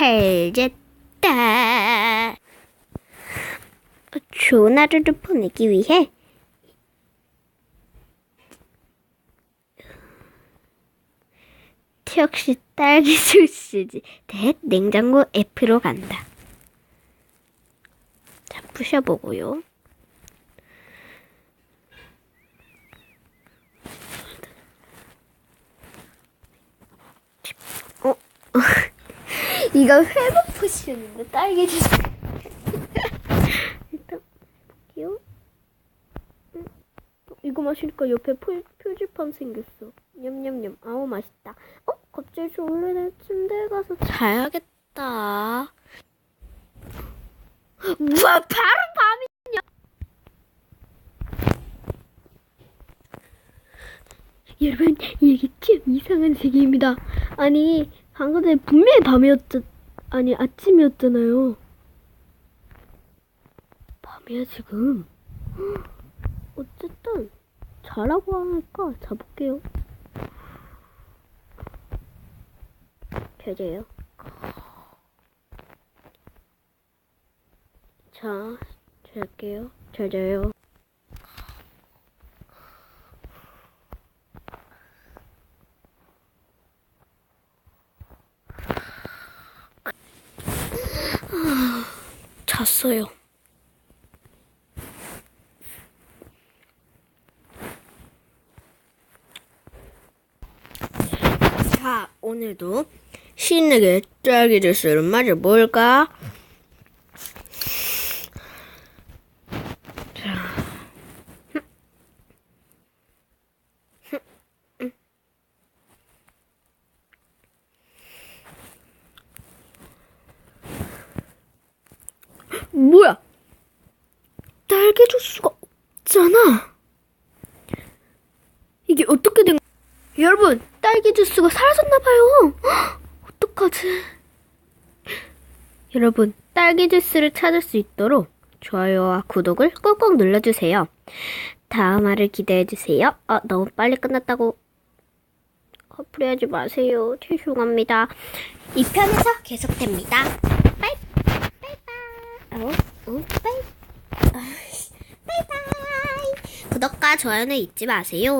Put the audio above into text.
잘 잤다. 좋은 하루를 보내기 위해 역시 딸기 주스지. 넷 냉장고 F로 간다. 자, 부셔보고요. 어? 이거 회복 포션인데 딸기 주스. 일단 볼게요. 음, 이거 마시니까 옆에 표, 표지판 생겼어. 냠냠냠. 아우 맛있다. 어? 갑자기 졸리네. 침대에 가서 자야겠다. 우와 바로 밤이냐? 여러분 이게 참 이상한 세계입니다. 아니 방금 전에 분명히 밤이었잖 아니 아침이었잖아요. 밤이야 지금. 어쨌든 자라고 하니까 자볼게요. 잘 자요. 자, 잘게요. 잘 자요. 잤어요. 자, 오늘도 신나게 딸기 주스를 마셔볼까? 뭐야? 딸기 주스가 없잖아. 이게 어떻게 된? 여러분, 딸기 주스가 사라졌나봐요. 어떡하지? 여러분, 딸기 주스를 찾을 수 있도록 좋아요와 구독을 꾹꾹 눌러주세요. 다음 화를 기대해주세요. 어, 너무 빨리 끝났다고 커플하지 마세요. 죄송합니다. 2편에서 계속됩니다. 어, 어, 빠이. 아이씨, 빠이빠이. 구독과 좋아요는 잊지 마세요.